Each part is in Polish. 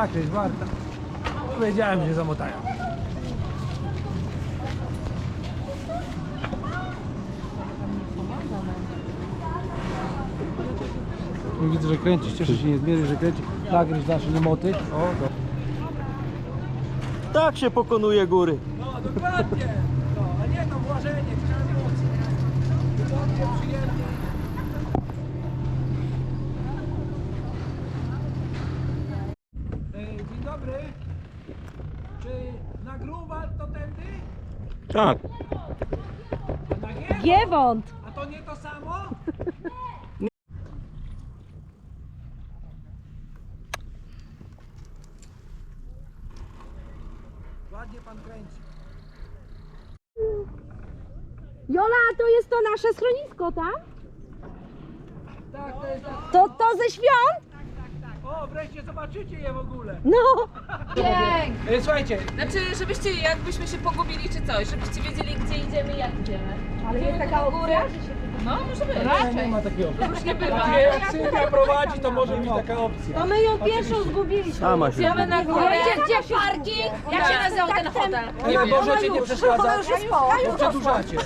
Nakryć warto. Powiedziałem, że zamotają. Widzę, że kręcisz, cieszę się niezmiernie, że kręci. Nagryź nasze niemoty. O, to. Tak się pokonuje góry. No dokładnie! No, a nie to włożenie, trzeba emocje. Wygodnie, przyjemnie. E, Dzień dobry. Czy na Grunwald to tędy? Tak. A na Giewont? Giewont! A to nie to samo? Ładnie pan kręci. Jola, to jest to nasze schronisko, tak? Tak, to jest tak. To, to ze świąt? O, wreszcie zobaczycie je w ogóle. No. E, Słuchajcie, Znaczy, żebyście, jakbyśmy się pogubili czy coś, żebyście wiedzieli, gdzie idziemy i jak idziemy. Ale jest taka opcja? No, może być. nie ma takiej opcji. Różnie bywa. Znaczy, jak Sylwia prowadzi, to może być taka opcja. To my ją pierwszą zgubiliśmy. Sama się. Idziemy na górę. Gdzie, gdzie parking? Jak się nazywał ten hotel? Ale możecie nie przeszkadzać, bo przedłużacie.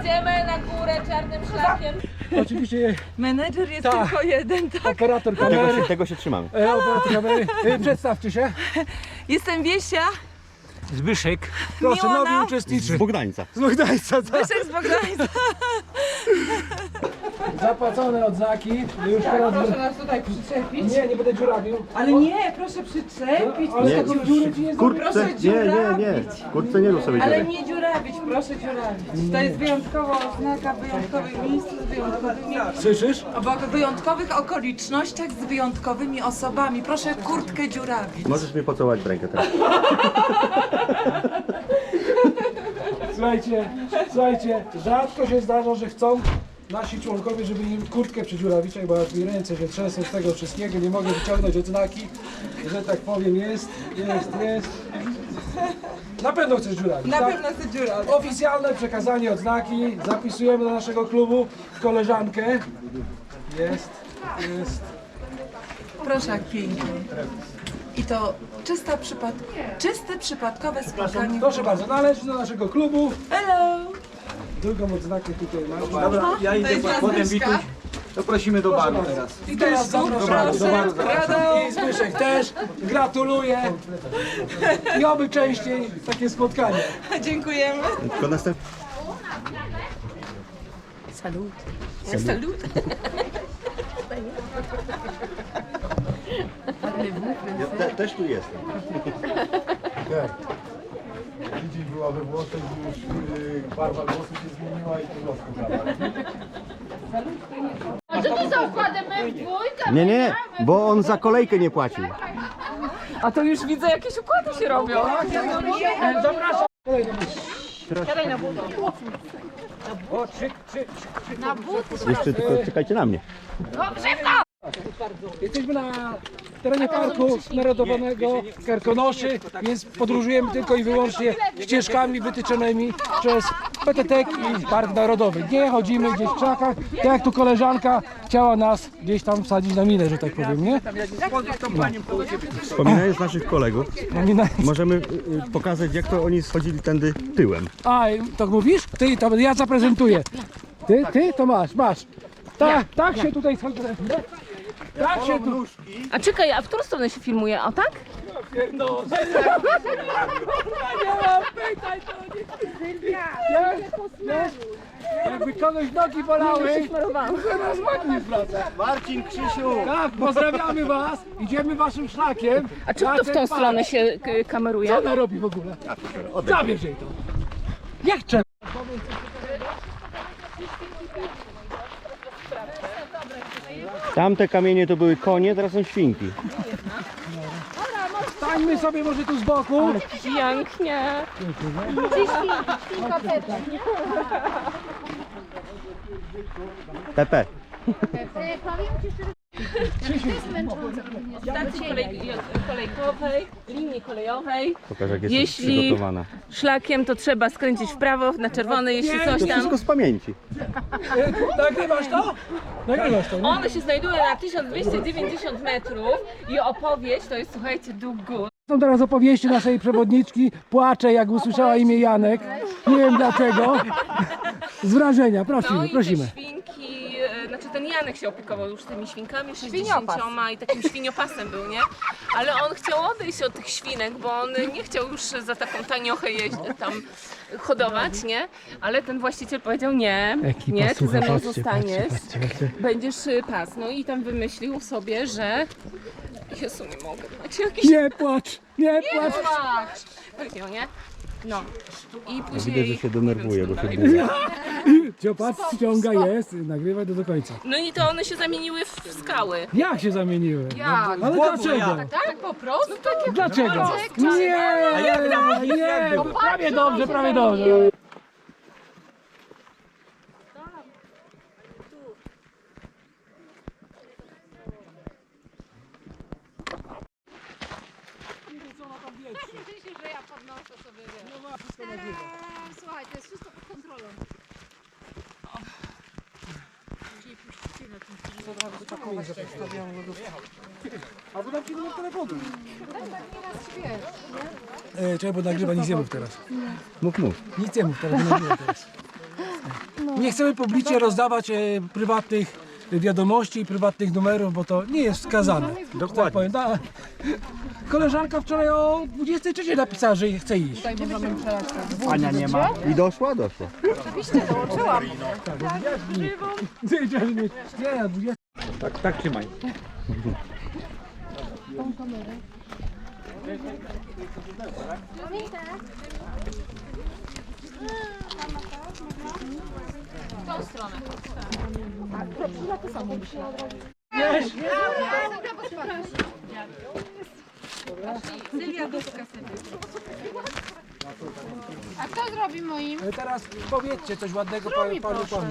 Idziemy na górę czarnym szlakiem. Oczywiście Menedżer jest Tak. tylko jeden, tak? operator Tego kamery. się, tego się trzymamy. E, operator kamery. E, przedstawcie się. Jestem Wiesia, Zbyszek. Proszę, Miłona. nowi uczestniczy. Z Bogdańca. Z Bogdańca, tak. Z Bogdańca. Zapłacone odznaki. Już teraz... Proszę nas tutaj przyczepić. Nie, nie będę dziurawił. Ale nie, proszę przyczepić. Ale Nie. taką dziurę ci nie zrobię. Proszę nie, nie, nie. dziurawić. Kurtce nie rób sobie Ale dziury. nie dziurawić, proszę dziurawić. To jest wyjątkowa oznaka w wyjątkowych miejscach, z wyjątkowymi, Słyszysz? obok wyjątkowych okolicznościach, z wyjątkowymi osobami. Proszę kurtkę dziurawić. Możesz mnie pocałować w rękę teraz. Słuchajcie, słuchajcie, rzadko się zdarza, że chcą nasi członkowie, żeby im kurtkę przedziurawić, bo aż mi ręce się trzęsą z tego wszystkiego, nie mogę wyciągnąć odznaki, że tak powiem, jest, jest, jest. Na pewno chcesz dziurawić, Na tak? pewno chcę dziurawić. Oficjalne przekazanie odznaki, zapisujemy do naszego klubu koleżankę. Jest, jest. Proszę jak pięknie. I to czysta przypad... czyste przypadkowe spotkanie. Proszę bardzo, należy do naszego klubu. Hello! Drugą odznakę tutaj masz. Dobra, ja idę po- potem Wituś. To prosimy do baru teraz. I teraz do bardzo. I Zbyszek też. Gratuluję. I oby częściej takie spotkania. Dziękujemy. Tylko następny. Salut. Ja te, też tu jestem. Tydzień była we Włoszech, już yy, barwa głosu się zmieniła i to. A co to za układem my w dwójkę? Nie, nie, bo on za kolejkę nie płacił. A to już widzę, jakieś układy się robią. Zapraszam. Jeszcze tylko czekajcie na mnie. Jesteśmy na terenie Parku Narodowego Karkonoszy, więc podróżujemy tylko i wyłącznie ścieżkami wytyczonymi przez PTT i Park Narodowy. Nie chodzimy gdzieś w krzakach, tak jak tu koleżanka chciała nas gdzieś tam wsadzić na minę, że tak powiem, nie? Wspominając naszych kolegów, możemy y, y, pokazać jak to oni schodzili tędy tyłem. A, to mówisz? Ty, to ja zaprezentuję. Ty, ty, to masz, masz. Tak, tak się tutaj schodzi. Tak się tu... A czekaj, a w którą stronę się filmuje? O tak? No, nie mam pytań, to nie... Jak, jak, jakby kogoś nogi bolały, to nas ładnie zwraca. Marcin, Krzysiu! Tak, pozdrawiamy was, idziemy waszym szlakiem. A czemu Na to w tą stronę się Co kameruje? ona robi w ogóle? Zabierz jej to. Jak trzeba? Tamte kamienie to były konie, teraz są świnki. Stańmy sobie może tu z boku. Pięknie. Pepe. Powiem ci szczerze, stacji kolej, kolejkowej, linii kolejowej. Pokaż jak jest Jeśli- przygotowana. Szlakiem to trzeba skręcić w prawo, na czerwony, jeśli To coś tam. wszystko z pamięci. Nagrywasz to? Nagrywasz to, nie? One się znajdują na 1290 metrów i opowieść to jest, słuchajcie, dół gór. Są teraz opowieści naszej przewodniczki. Płacze, jak usłyszała imię Janek. Nie wiem dlaczego. Z wrażenia, No prosimy, i prosimy. te świnki, ten Janek się opiekował już tymi świnkami, 60 i takim świniopasem był, nie? Ale on chciał odejść od tych świnek, bo on nie chciał już za taką taniochę jeździć, tam hodować, nie? Ale ten właściciel powiedział nie, nie, ty ze mną zostaniesz, będziesz y, pas. No i tam wymyślił sobie, że... Jezu, nie mogę, macie jakiś Nie płacz, nie płacz. płacz. Powiedział, nie? No. I później... Widać, że się denerwuje, bo się buja. Ciopat ściąga jest, nagrywaj to do końca. No i to one się zamieniły w skały. Jak się zamieniły? Jak? Ale dlaczego? Tak, po prostu. No takie Dlaczego? Nie, nie, prawie dobrze, prawie dobrze. Myślisz, że ja podnoszę sobie, wiesz. Słuchaj, to jest wszystko pod kontrolą. Albo dam ci numer telefonu. E, czekaj, bo nagrywa, nic nie mów teraz. Mów, mów. Nic nie mów teraz, bo nagrywa teraz. Nie chcemy publicznie rozdawać e, prywatnych wiadomości i prywatnych numerów, bo to nie jest wskazane. Dokładnie. Tak powiem, da. Koleżanka wczoraj o 23 napisała, że chce iść. Ania nie ma. I doszła? Doszła. Ty, nie, nie, nie, na 20. Tak, tak trzymaj. A kto zrobi moim? Teraz powiedzcie coś ładnego panu, panu, panu.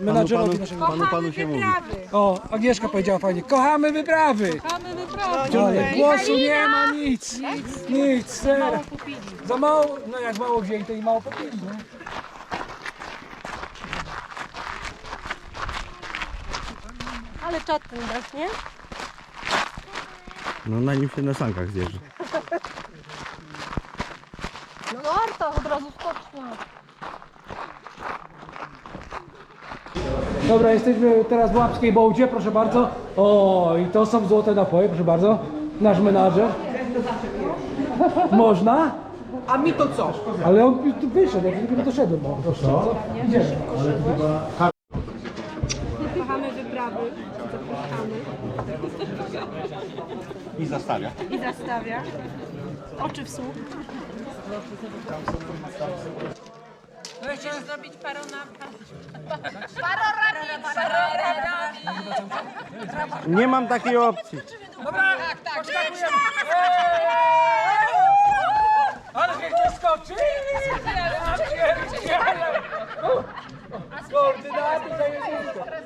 Menadżerowi panu, naszego. panu, panu się mówi. O, Agnieszka powiedziała fajnie, kochamy wyprawy. Kochamy wyprawy. Ale głosu nie ma nic. Nic, nic, ser. Za mało, no jak mało wzięli, to i mało popili. nie? Ale ten dasz, nie? No na nim się na sankach zjeżdża. No warto, od razu skoczna. Dobra, jesteśmy teraz w Łapskiej Bołdzie, proszę bardzo. O, i to są złote napoje, proszę bardzo. Nasz menadżer. Można? A mi to co? Ale on tu wyszedł, ja tylko doszedłem. O, proszę. Idziemy. Kochamy wyprawy, zapraszamy. I zastawia. I zastawia. Oczy w słuch. Zrobić parona... Nie mam takiej opcji. Ale wiecie skoczy? Koordynaty zajęte.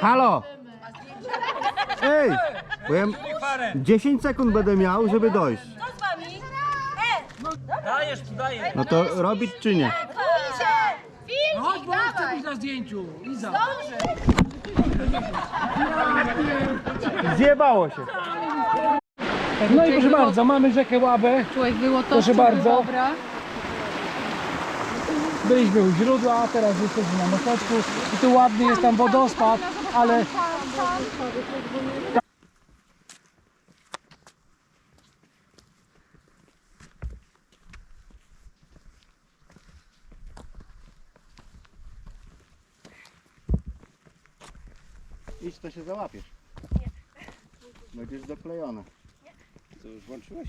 Halo! Ej! Bo ja 10 sekund będę miał, żeby dojść. Dajesz, dajesz. No to robić czy nie? Chodź, bo chcę być na zdjęciu. Iza. Zjebało się. No i proszę bardzo, mamy rzekę Łabę. Człowiek było to, Proszę bardzo. Dobra. Byliśmy u źródła, a teraz jesteśmy na mosteczku. I tu ładny jest tam wodospad, ale Idź, to się załapiesz. Będziesz doklejona. Co, już włączyłeś?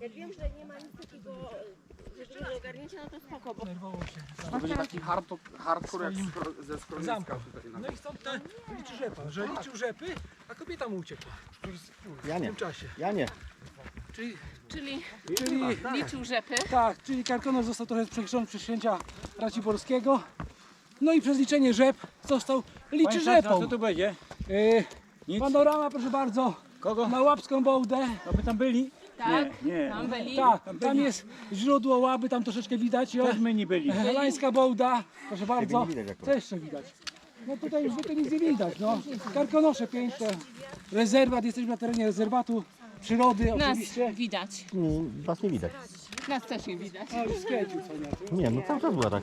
Jak wiem, że nie ma nic takiego, że do ogarnięcia, no to spoko, bo To będzie taki hardcore, hardcore jak skro, ze Zamkach. tutaj. na- No i stąd te liczy rzepa, że liczył rzepy, a kobieta mu uciekła Ja w nie. tym czasie. Ja nie. Czyli, czyli czyli liczył rzepy. tak, czyli Karkonosz został trochę przekrzony przez księcia Raciborskiego. No i przez liczenie rzep został liczy rzepą. Co tu będzie? Yy, panorama, proszę bardzo, Kogo? na Łapską Bołdę. No my tam byli? Tak, Nie, tam byli. Tak, tam jest źródło Łaby, tam troszeczkę widać. Jo. też my nie byli. Helańska Bołda, proszę bardzo. nie widać akurat. Co jeszcze widać? No tutaj już zwykle nic nie widać. No. Karkonosze piękne, rezerwat, jesteśmy na terenie rezerwatu przyrody Nas oczywiście. widać. Mm, Was nie widać. Nas też nie widać. A już skręcił cwaniaku. Nie, no cały czas była tak.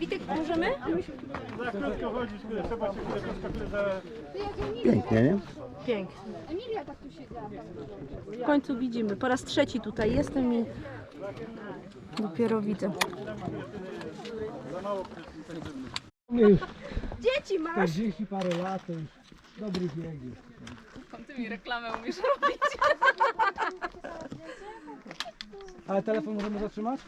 Witek, możemy? Pięknie, nie? Emilia tak tu siedziała. W końcu widzimy. Po raz trzeci tutaj jestem i dopiero widzę. Dzieci masz! 40 parę lat to już dobry bieg jest. Pan ty mi reklamę umiesz robić. Ale telefon możemy zatrzymać?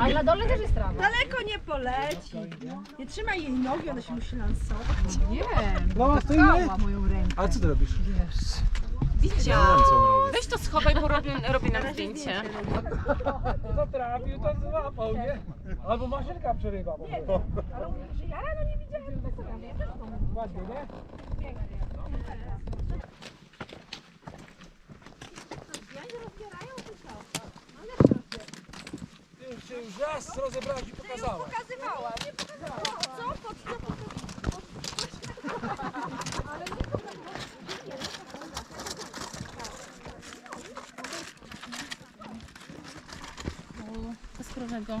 A na dole też jest trawa. Daleko nie poleci. Nie trzymaj jej nogi, ona się musi lansować. No, stoimy? A co ty robisz? Widział. Weź to schowaj, bo robię, robię nam zdjęcie. Zatrafił, to złapał, nie? Albo maszynka przerywa. prostu. Ale ja rano nie to Ładnie, nie? Ty już raz rozebrałaś i pokazałaś. pokazywała. Nie pokazywała. Co? Po co? Po co? Bezprawego.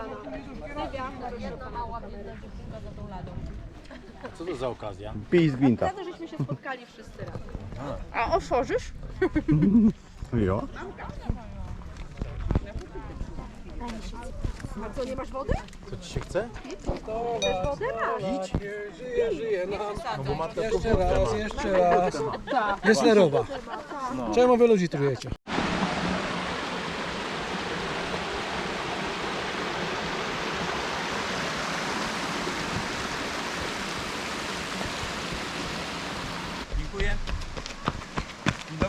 Co to za okazja? Pij z gwinta. To żeśmy się spotkali wszyscy razem. A otworzysz? Jo. A co, nie masz wody? Co ci się chce? Wodę masz. Żyje, żyje nam. Jeszcze raz, jeszcze raz. Jest lerowa. Czemu wy ludzi trujecie?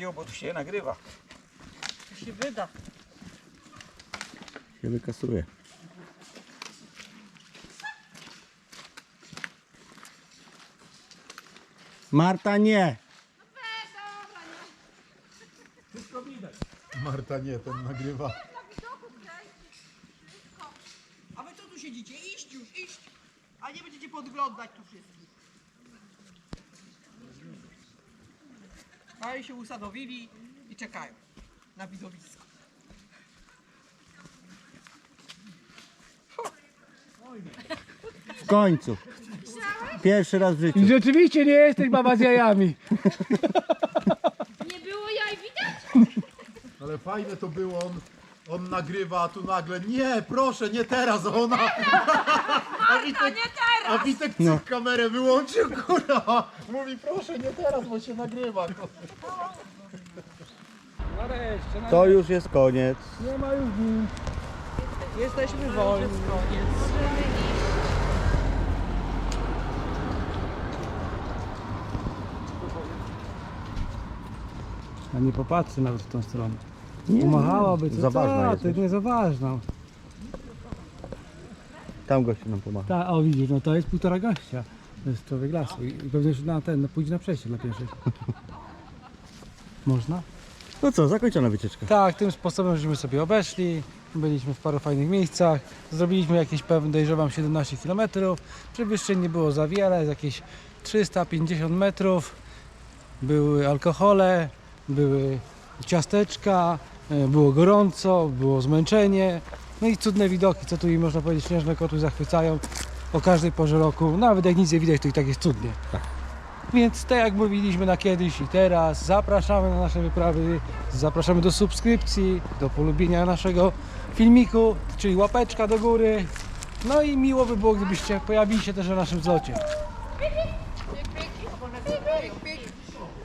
Cicho, bo tu się nagrywa. Się wykasuje. Marta nie! Marta nie, ten nagrywa. A wy co tu siedzicie? Iść już, iść! A nie będziecie podglądać tu wszystkich. A i się usadowili i czekają na widowisko. W końcu. Pierwszy raz w życiu. Rzeczywiście nie jesteś baba z jajami. Nie było jaj widać? Ale fajne to było, on, on nagrywa, a tu nagle, nie, proszę, nie teraz, a ona... A Witek, nie teraz! A Witek No. kamerę wyłączył, kurwa! Mówi, proszę, nie teraz, bo się nagrywa. Nareszcie, To już jest koniec. nie ma już nic. Jesteśmy wolni. A nie popatrzy nawet w tą stronę. Nie, Pomachałaby, nie. co Za ważna ta, jesteś. to nie za ważna. Tam gościu nam pomaga. Ta, o widzisz, no to jest półtora gościa. To jest człowiek lasu i i pewnie już na ten, no, pójdzie na przejście dla pieszych. Można? No co, zakończona wycieczka. Tak, tym sposobem żeśmy sobie obeszli. Byliśmy w paru fajnych miejscach. Zrobiliśmy jakieś pewne, dojrzewam, 17 km. Przewyższeń nie było za wiele, jakieś 350 metrów. Były alkohole, były ciasteczka, e, było gorąco, było zmęczenie. No i cudne widoki, co tu i można powiedzieć, śnieżne kotły zachwycają o każdej porze roku. Nawet jak nic nie widać, to i tak jest cudnie. Więc tak jak mówiliśmy na kiedyś i teraz, zapraszamy na nasze wyprawy, zapraszamy do subskrypcji, do polubienia naszego filmiku, czyli łapeczka do góry. No i miło by było, gdybyście pojawili się też na naszym zlocie.